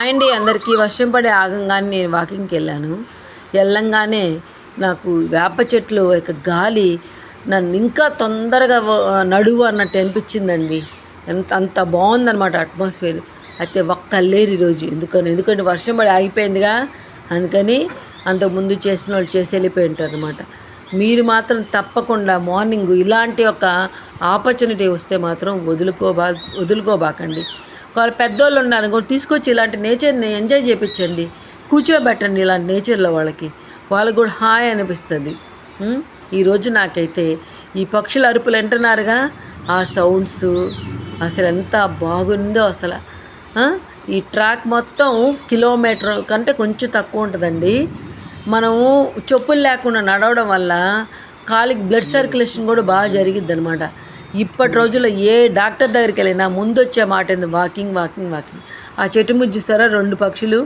అండి అందరికీ వర్షం పడే ఆగంగానే నేను వాకింగ్కి వెళ్ళాను. వెళ్ళంగానే నాకు వేప చెట్లు యొక్క గాలి నన్ను ఇంకా తొందరగా నడువు అన్నట్టు అనిపించిందండి. ఎంత అంత బాగుందన్నమాట అట్మాస్ఫియర్. అయితే ఒక్క లేరు ఈరోజు. ఎందుకని ఎందుకంటే వర్షం పడి ఆగిపోయిందిగా. అందుకని అంతకుముందు చేసిన వాళ్ళు చేసి వెళ్ళిపోయి ఉంటారు అనమాట మీరు మాత్రం తప్పకుండా మార్నింగ్ ఇలాంటి ఒక ఆపర్చునిటీ వస్తే మాత్రం వదులుకోబా వదులుకోబాకండి. వాళ్ళు పెద్దోళ్ళు ఉన్నారు కూడా తీసుకొచ్చి ఇలాంటి నేచర్ని ఎంజాయ్ చేయించండి కూర్చోబెట్టండి ఇలాంటి నేచర్లో వాళ్ళకి. వాళ్ళకి కూడా హాయ్ అనిపిస్తుంది. ఈరోజు నాకైతే ఈ పక్షుల అరుపులు వింటున్నారుగా? ఆ సౌండ్స్ అసలు ఎంత బాగుందో అసలు. ఈ ట్రాక్ మొత్తం కిలోమీటర్ కంటే కొంచెం తక్కువ ఉంటుందండి. మనము చెప్పులు లేకుండా నడవడం వల్ల కాలికి బ్లడ్ సర్క్యులేషన్ కూడా బాగా జరిగిద్ది అనమాట ఇప్పటి రోజుల్లో ఏ డాక్టర్ దగ్గరికి వెళ్ళినా ముందు వచ్చే మాట ఏంది? Walking walking walking. ఆ చెట్టు ముజ్జు చూసారా రెండు పక్షులు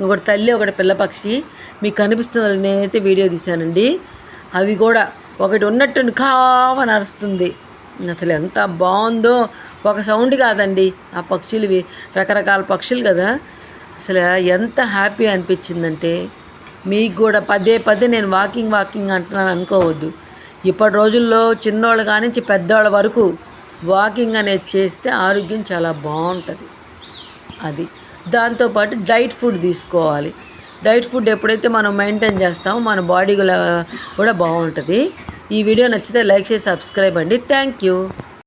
ఒకటి తల్లి ఒకటి పిల్ల పక్షి. మీకు కనిపిస్తుంది నేనైతే వీడియో తీశానండి. అవి కూడా ఒకటి ఉన్నట్టు కావని అరుస్తుంది అసలు ఎంత బాగుందో. ఒక సౌండ్ కాదండి ఆ పక్షులవి రకరకాల పక్షులు కదా. అసలు ఎంత హ్యాపీ అనిపించిందంటే మీకు కూడా పదే పదే నేను వాకింగ్ వాకింగ్ అంటున్నాను అనుకోవద్దు. ఇప్పటి రోజుల్లో చిన్నోళ్ళు కానించి పెద్దవాళ్ళ వరకు వాకింగ్ అనేది చేస్తే ఆరోగ్యం చాలా బాగుంటుంది. అది. దాంతోపాటు డైట్ ఫుడ్ తీసుకోవాలి. డైట్ ఫుడ్ ఎప్పుడైతే మనం మెయింటైన్ చేస్తామో మన బాడీ కూడా కూడా బాగుంటుంది. ఈ వీడియో నచ్చితే లైక్ చేసి సబ్స్క్రైబ్ అండి. Thank you